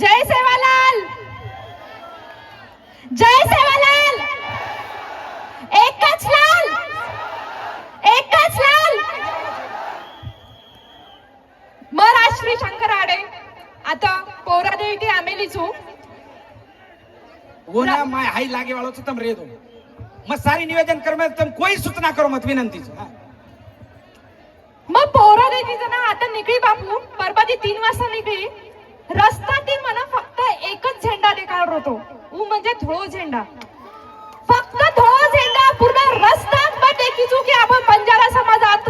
जय सेवालाल! जय सेवालाल! एकच लाल! एकच लाल! महाराष्ट्री शंकर आडे आता पोरादेवी की आमेली छू वो ना मैं हाई लागे वाळो से तम रे दो म सारी निवेदन कर मैं तुम कोई सूचना करो मत विनंती मग पोरा देवीचं ना आता निकळी बापू. परवा तीन वाजता निकळी रस्ता ती मला फक्त एकच झेंडा देखावर होतो. ऊ म्हणजे धुळो झेंडा. फक्त धुळो झेंडा पूर्ण रस्ता पण देखीचू की आपण बंजारा समाजात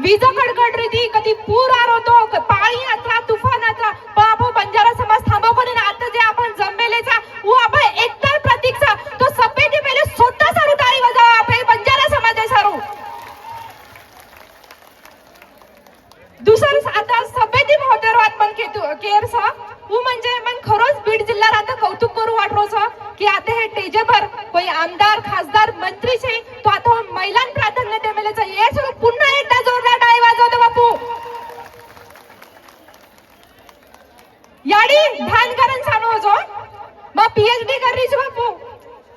वीज कडकड रीती कधी पूर आर होतो पाणी आत्रा तुफान आत्रा पण आपण बंजारा समाज थांबव कोणी ना आता जे आपण जमलेलेचा ऊ आपण एकतर प्रतीकचा तो सभेची पहिले स्वतः सारू टाळी वाजावा आपण बंजारा समाज आहे सारू दुसरं आता सभेती महोदयवाद पण केअर सा उ म्हणजे मग खरोच बीड जिल्ह्यात आता कौतुक करू वाटरो सा की आता हे टेजेभर कोई आमदार खासदार मंत्री छे तो आता महिलां प्राधान्य देमेलेचा ये सगळं पुन्हा एकदा जोरदार टाळी वाजवतो बापू याडी ध्यान करन सानो जो मग पीएचडी करली जो बापू.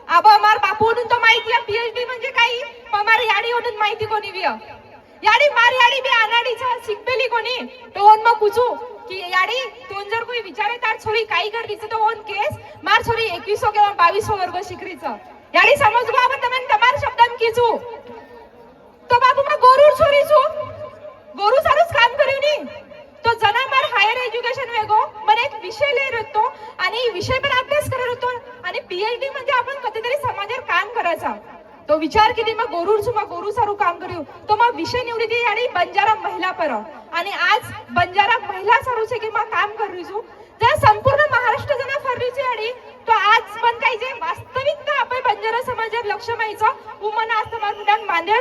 अब मार बापू म्हणून तो माहिती आहे पीएचडी म्हणजे काही? मार याडी म्हणून माहिती कोणी बी याडी मार याडी बी अनाडीचा शिकपेली कोणी? तो ओन मग पूछू की याडी तू जर कोई विचारे तार छोरी काही करलीचं तो उन केस? मार छोरी एकवीसो किंवा बावीसो वर्ग शिकरीचं याडी समज बा तमन तमार शब्दम किचू काम करायचा तो विचार किती मग गोरूर छु मग गोरू सारू काम करू तो मग विषय निवडी ती आणि बंजारा महिला पर आणि आज बंजारा महिला सारू છે की मग काम करू છું जर संपूर्ण महाराष्ट्र जना फरली છે आणि तो आज पण काही जे वास्तविकता आपण बंजारा समाजात लक्ष माहिचं उमन आज तुम्हाला मुलांना मांडळ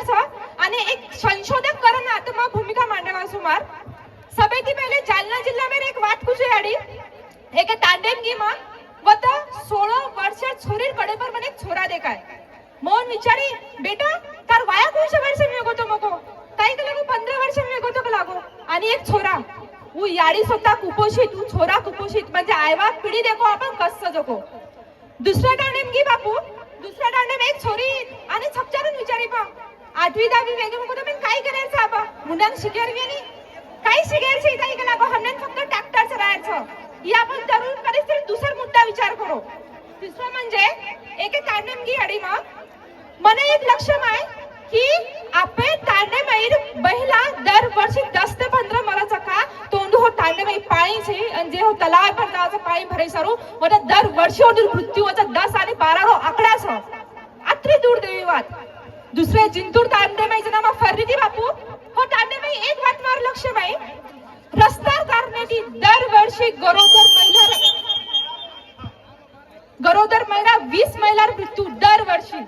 आणि एक संशोधक करण आता मग भूमिका मांडवा सुमार सभेती पहिले जालना जिल्ह्यामध्ये एक વાત પૂછી આડી એક તાંડેમ ગીમાં વત 16 વર્ષે છોરી કડે પર મને એક છોરા દેખાય મોહन विचारी बेटा तार वाया कोणशे वर्ष मी होतो मको? काही का लागो पंधरा वर्ष मी होतो का लागो. आणि एक छोरा उ याडी स्वतः कुपोषित उ छोरा कुपोषित म्हणजे आयवा पिढी देखो आपण कस जगो? दुसरा टांडेम गी बापू दुसरा टांडेम एक छोरी आणि छपचारून विचारी पा आठवी दहावी वेगळे मग तुम्ही काय करायचं आपा मुलांना शिकेर गेली? काही शिकायचं इथं इकडे लागो हमने फक्त ट्रॅक्टर चलायचं. या आपण तरुण परिस्थितीत दुसरा मुद्दा विचार करू. तिसरं म्हणजे एक तांडेमगी अडी मग. મને એક લક્ષ્યમાં है कि આપે તારને મૈર બહેલા દર વર્ષે 10 થી 15 મારા ચકા તોંડુ હો તારને મૈ પાણી છે અને જે હો તલાવ ભરતા છે પાણી ભરે સારું મને દર વર્ષે ઓની મૃત્યુ છે 10 અને 12 નો આંકડા છે આટલી દુર્दैवी વાત दुसरे जिंतूर तांडे माई जना फर्री दी बापू हो तांडे माई एक बात मार लक्ष माई रस्ता करण्याची दरवर्षी गरोदर महिला गरोदर महिला वीस महिला मृत्यू दरवर्षी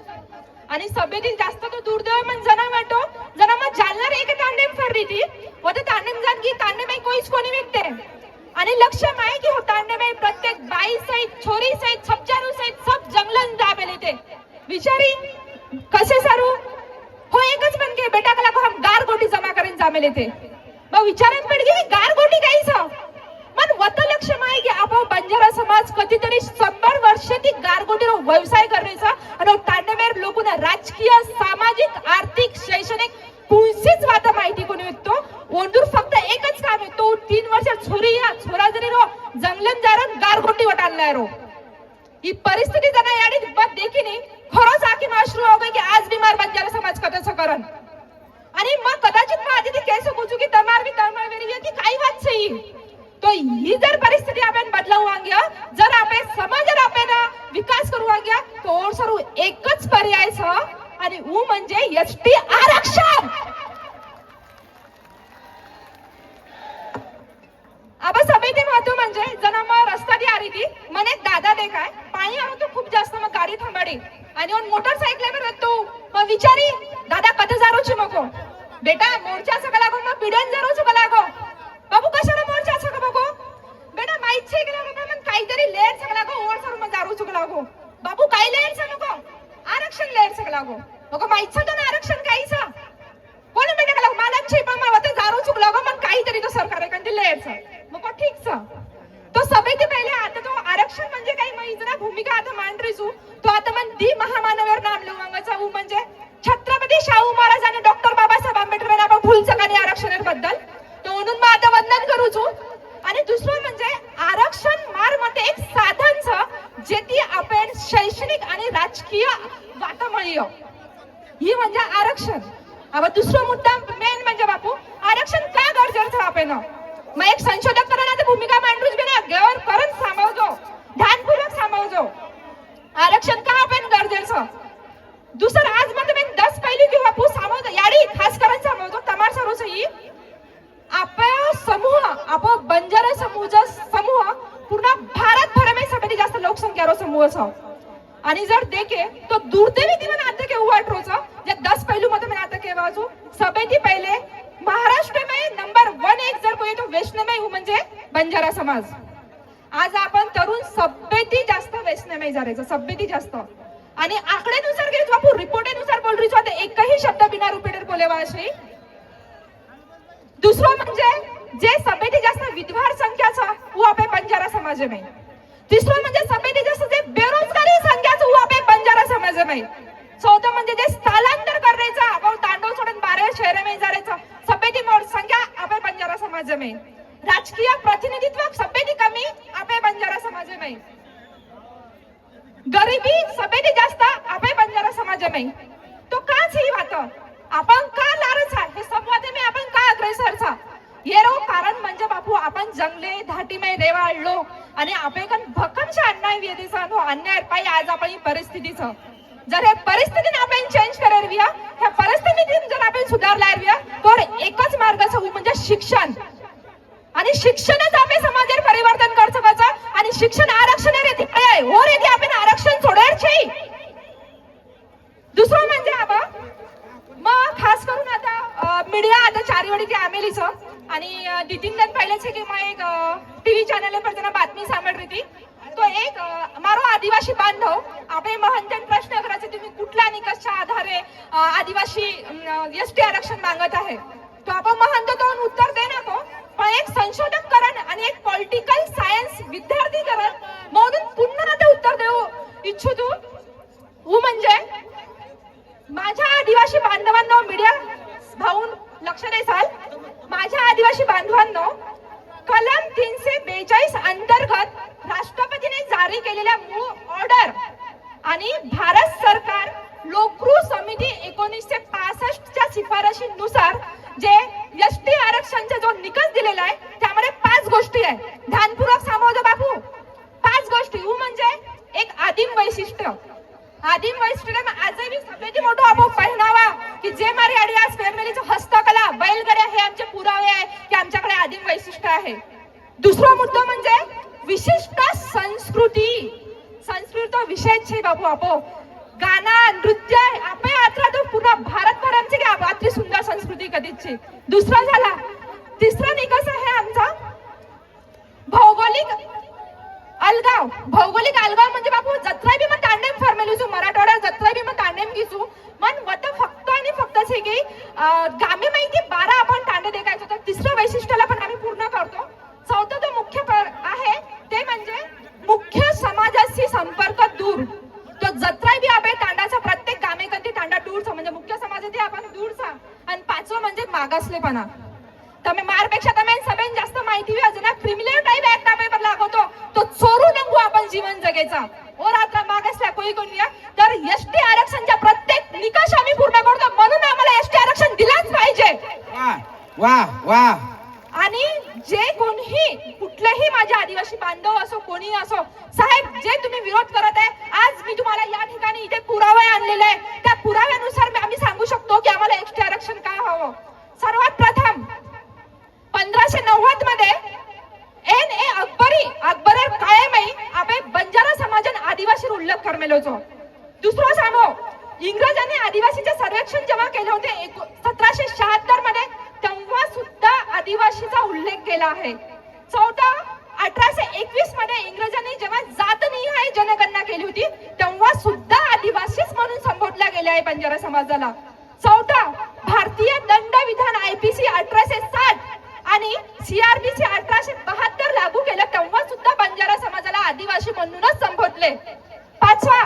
आणि सभेतील जास्त तो दुर्दैव मन जना वाटो जना मग जालना एक तांडेम फरली ती. होते तांडेम जाण की तांडेमाई कोईच कोणी विकते. आणि लक्ष माय की हो तांडेमाई प्रत्येक बाई सहित छोरी सहित छपचारू सहित सब जंगलन दाबेले ते विचारी कसे सारू? हो एकच म्हणजे बेटा कला को हम गार गोटी जमा करेन जामेले ते मग विचारात पडली गार गोटी काही सा हो. वत आहे की आपण बंजारा समाज कधीतरी शंभर वर्ष ती गारगोटीरो व्यवसाय करण्याचा आणि तांडवेर लोकना राजकीय सामाजिक आर्थिक शैक्षणिक कुणसीच वाता माहिती कोणी विकतो? ओंडूर फक्त एकच काम आहे. तो तीन वर्ष छोरी या छोरा जरी रो जंगलन जारण गारगोटी वटाडलाय रो ही परिस्थिती त्यांना याडी बद देखील खरोच आखी माश्रू हो गई की आज बीमार बंजारा समाज कथाचं करण. आणि मग कदाचित मग आधी ती केस पूछू की तमार भी तमार वेरी की काही वाच सही तो ही जर परिस्थिति आपण बदलावू वांग्या जर आपण समाजात आपण विकास करू वांग्या तो और सर्व एकच पर्याय छ आणि ऊ म्हणजे एसटी आरक्षण. अब सभेचे महत्त्व म्हणजे जना मग रस्ता दी आ रही थी मने दादा देखाय पाणी आलो तो खूप जास्त मग गाडी थांबाडी. आणि on मोटरसायकल तो मग विचारी दादा कथे जारोची मको हो. बेटा मोर्चा सगळा लागो मग पिढ्यान जारोच का लागो बाबू कशाला मोर्चा सगळं बघो बेटा माहीत छे की लागो पण काहीतरी लेअर सगळा लागो ओर सर मग दारू चुक लागो बाबू काय लेअर नको आरक्षण लेअर सगळं लागो मग माहीत ना आरक्षण काहीच कोण बेटा का लागो मला छे पण मला ते दारू चुक लागो मग काहीतरी तो सरकार आहे कारण ते लेअर मग ठीक तो सभेचे पहिले आता आरक्षण म्हणजे काही माहिती ना भूमिका आता मांडरीसू तो आता मन दी महामानवर नाम लिवांगाचा ऊ म्हणजे छत्रपती शाहू महाराज आणि डॉक्टर बाबासाहेब आंबेडकर यांना आपण फुलचं आणि आरक्षणाबद्दल तो म्हणून मग आता वंदन करूचू आणि दुसरं म्हणजे आरक्षण मारमध्ये एक साधन छ जे ती आपण शैक्षणिक आणि राजकीय वातामळीय हो. ही. म्हणजे आरक्षण. आता दुसरा मुद्दा मेन म्हणजे बापू आरक्षण का गरजेचं आपण मग एक संशोधक करण्याची भूमिका मांडूच बी ना गौर करून सांभाळतो ध्यानपूर्वक सांभाळतो आरक्षण का आपण गरजेचं? दुसरं आज मग मी दस पहिली की बापू सांभाळतो याडी खास करून सांभाळतो तमार सरूच ही. आप समूह आप बंजारा समूहचा समूह पूर्ण भारत भरामध्ये सगळ्यात जास्त लोकसंख्या समूह असा आणि जर देखे तो दुर्दैवी दिवन आता के वाटरोच जे दस पैलू मध्ये मैं आता के वाचू सभेती पहिले महाराष्ट्र में नंबर वन एक जर कोणी तो वैष्णव हो म्हणजे बंजारा समाज. आज आपण तरुण सभ्यती जास्त वैष्णवय जायचं सभ्यती जास्त. आणि आकडेनुसार गेलो बापू रिपोर्टेनुसार बोल रही आता एकही शब्द बिना रुपीटर बोलेवा अशी. दुसरं म्हणजे जे सभेती जास्त विद्वार संख्याचा वो आपे बंजारा समाज में तिसरं म्हणजे समिती जसं जे बेरोजगारी संख्याचं उभे बंजारा समाज नाही चौथं म्हणजे जे स्थलांतर करायचं आपण तांडव सोडून बारा शहर में जायचं सभेती संख्या आपे बंजारा समाज में राजकीय प्रतिनिधित्व सभेची कमी आपे बंजारा समाज में गरिबी सभेची जास्त आपे बंजारा समाज में तो का ही बात आपण का लारच हे संवाद में आपण का अग्रेसर छा येरो कारण म्हणजे बापू आपण जंगले धाटीमय रेवाळलो आणि आपण भक्कमशा अन्याय वेदीचा अन्याय पायी आज आपण ही परिस्थितीच जर हे परिस्थितीने आपण चेंज करायला विया ह्या परिस्थितीतून जर आपण सुधारला हवी, तर एकच मार्ग असं म्हणजे शिक्षण. आणि शिक्षणच आपण समाजात परिवर्तन कर सकायचं आणि शिक्षण आरक्षण रेती आहे हो रेती आपण आरक्षण सोडायचे दुसरं म्हणजे आबा मग खास करून आता मीडिया आता चारीवडी आमेलीच. आणि नितीन दत्त पहिलेच की मग एक टीव्ही चॅनल पर त्यांना बातमी सांभाळली होती. तो एक मारो आदिवासी बांधव आपण महंतन प्रश्न करायचे तुम्ही कुठल्या निकषच्या आधारे आदिवासी एस टी आरक्षण मागत आहे? तो आपण महंत तो उत्तर दे ना तो. पण एक संशोधक करण आणि एक पॉलिटिकल सायन्स विद्यार्थी करण म्हणून पुन्हा ते उत्तर देऊ इच्छितो. ऊ म्हणजे माझ्या आदिवासी बांधवांना मीडिया भाऊन लक्ष देसाल माझ्या आदिवासी बांधवांनो कलम तीनशे बेचाळीस अंतर्गत राष्ट्रपतीने जारी केलेल्या मूळ ऑर्डर आणि भारत सरकार लोकरू समिती एकोणीसशे पासष्टच्या शिफारशीनुसार जे एस टी आरक्षणचा जो निकष दिलेला आहे त्यामध्ये पाच गोष्टी आहे ध्यानपूर्वक सांभाळतो बापू. पाच गोष्टी. म्हणजे एक आदिम वैशिष्ट्य. आदिम वैशिष्ट्य आजही सगळ्यात मोठं आपण पहिनावा की जे मारी आडी आज फॅमिलीचं हस्तकला बैलगाड्या हे आमचे पुरावे आहे की आमच्याकडे आदिम वैशिष्ट्य आहे. दुसरा मुद्दा म्हणजे विशिष्ट संस्कृती. संस्कृत विषय छे बाबू आपो गाना नृत्य आपे यात्रा तो पूर्ण भारतभर आमचे की आत्री सुंदर संस्कृती कधीच. दुसरा झाला तिसरा निकष आहे आमचा भौगोलिक अलगाव भौगोलिक अलगाव म्हणजे बापू जत्राय बी मग तांडेम फॉर्मेली जो मराठवाडा जत्राय बी मग तांडेम घेसू मन वत फक्त आणि फक्त से की गामे माहिती बारा आपण तांडे देखायचो. तर तिसऱ्या वैशिष्ट्याला पण आम्ही पूर्ण करतो. चौथं जो मुख्य आहे ते म्हणजे मुख्य समाजाशी संपर्क दूर. तो जत्राय बी आपे तांडाचा प्रत्येक गामे कधी तांडा दूरचा म्हणजे मुख्य समाजाची आपण दूरचा. आणि पाचवं म्हणजे मागासलेपणा. तर मारपेक्षा तर जीवन जगायचा ओ रात्र मागासल्या कोणी कोणी तर एसटी आरक्षणच्या प्रत्येक निकष आम्ही पूर्ण करतो. म्हणून आम्हाला एसटी आरक्षण दिलाच पाहिजे. वा वा आणि जे कोणीही कुठलेही माझे आदिवासी बांधव असो कोणी असो साहेब जे तुम्ही विरोध करत आहे आज मी तुम्हाला या ठिकाणी इथे पुरावे आणलेले आहे. त्या पुराव्यानुसार आम्ही सांगू शकतो की आम्हाला एसटी आरक्षण का हवं? सर्वात प्रथम पंधराशे नव्वदमध्ये एन ए अकबरी अकबर बंजारा समाजान आदिवासी उल्लेख करमेलो जो दुसरो सांगो इंग्रजांनी आदिवासीचे सर्वेक्षण जेव्हा केले होते सतराशे शहात्तरमध्ये तेव्हा सुद्धा आदिवासीचा उल्लेख केला आहे. चौथा अठराशे एकवीसमध्ये इंग्रजांनी जेव्हा जातनिहाय जनगणना केली होती तेव्हा सुद्धा आदिवासीच म्हणून संबोधल्या गेले आहे बंजारा समाजाला. चौथा भारतीय दंड विधान आयपीसी अठराशे साठ आणि सीआरबीसी अठराशे बहात्तर लागू केलं तेव्हा सुद्धा बंजारा समाजाला आदिवासी म्हणूनच संबोधले. पाचवा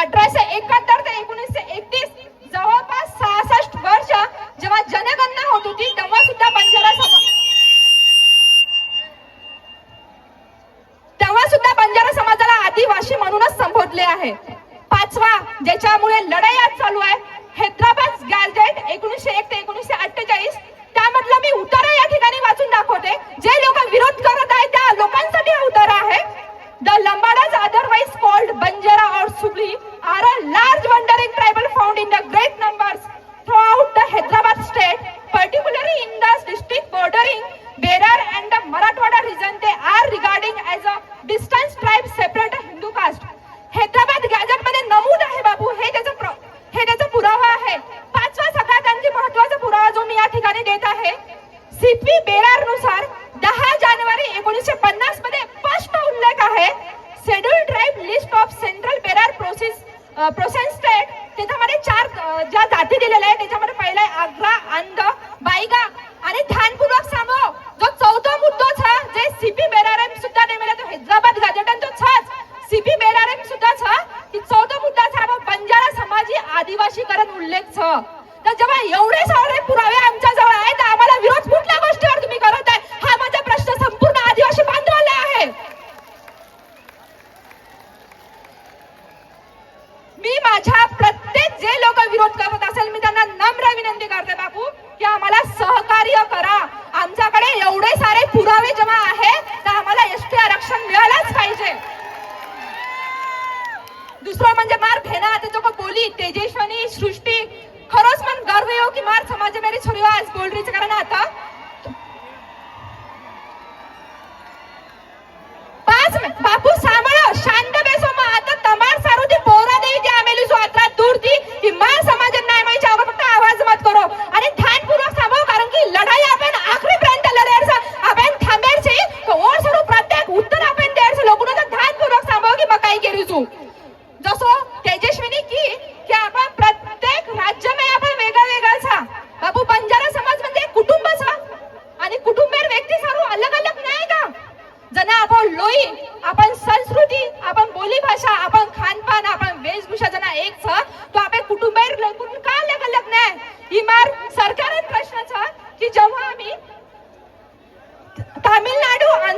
अठराशे एकाहत्तर ते एकोणीसशे एकतीस जवळपास सहासष्ट वर्ष जेव्हा जनगणना होत होती तेव्हा सुद्धा बंजारा समाज तेव्हा सुद्धा बंजारा समाजाला आदिवासी म्हणूनच संबोधले आहे. पाचवा ज्याच्यामुळे लढाई आज चालू आहे हैदराबाद गॅजेट एकोणीसशे एक ते एकोणीसशे अठ्ठेचाळीस त्यामधला मी उतारा या ठिकाणी वाचून दाखवते. जे लोक विरोध करत आहेत त्या लोकांसाठी हा उतारा आहे. The Lambadas otherwise called Banjara or सुबली are a large wandering tribal found in the great numbers throughout the Hyderabad state particular process state त्याच्यामध्ये चार ज्या जाती दिलेल्या आहेत त्याच्यामध्ये पहिला आग्रा अंध बायगा आणि ध्यानपूर्वक सांगो जो चौथा मुद्दो छ जे सीपी बेरारेम सुद्धा नाही तो हैदराबाद गॅजेटन तो छच. सीपी बेरारेम सुद्धा छ की चौथा मुद्दा छ बंजारा समाजी आदिवासीकरण उल्लेख छ. तर जेव्हा एवढे सारे पुरावे आमच्या जवळ आहेत आम्हाला विरोध कुठल्या गोष्टीवर तुम्ही करत आहे हा माझा प्रश्न संपूर्ण आदिवासी बांधवाला आहे मी माझ्या प्रत्येक जे लोक विरोध करत असेल मी त्यांना नम्र विनंती करते बापू की आम्हाला सहकार्य करा आमच्याकडे एवढे सारे पुरावे जेव्हा आहे तर आम्हाला एसटी आरक्षण मिळालंच पाहिजे दुसरं म्हणजे मार घेणं त्याचं को बोली तेजस्वनी सृष्टी खरंच मन गर्व येऊ की मार समाज मेरी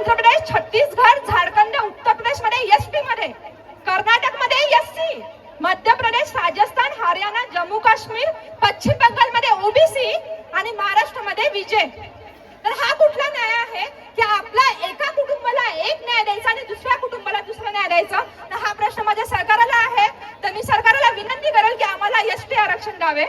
मध्य प्रदेश छत्तीसगड झारखंड उत्तर प्रदेशमध्ये एस टी मध्ये कर्नाटकमध्ये एस सी मध्य प्रदेश राजस्थान हरियाणा जम्मू काश्मीर पश्चिम बंगाल मध्ये ओबीसी आणि महाराष्ट्रमध्ये विजय. तर हा कुठला न्याय आहे? की आपला एका कुटुंबाला एक न्याय द्यायचा आणि दुसऱ्या कुटुंबाला दुसरा न्याय द्यायचा? तर हा प्रश्न माझ्या सरकाराला आहे. तर मी सरकाराला विनंती करेल की आम्हाला एस टी आरक्षण द्यावे.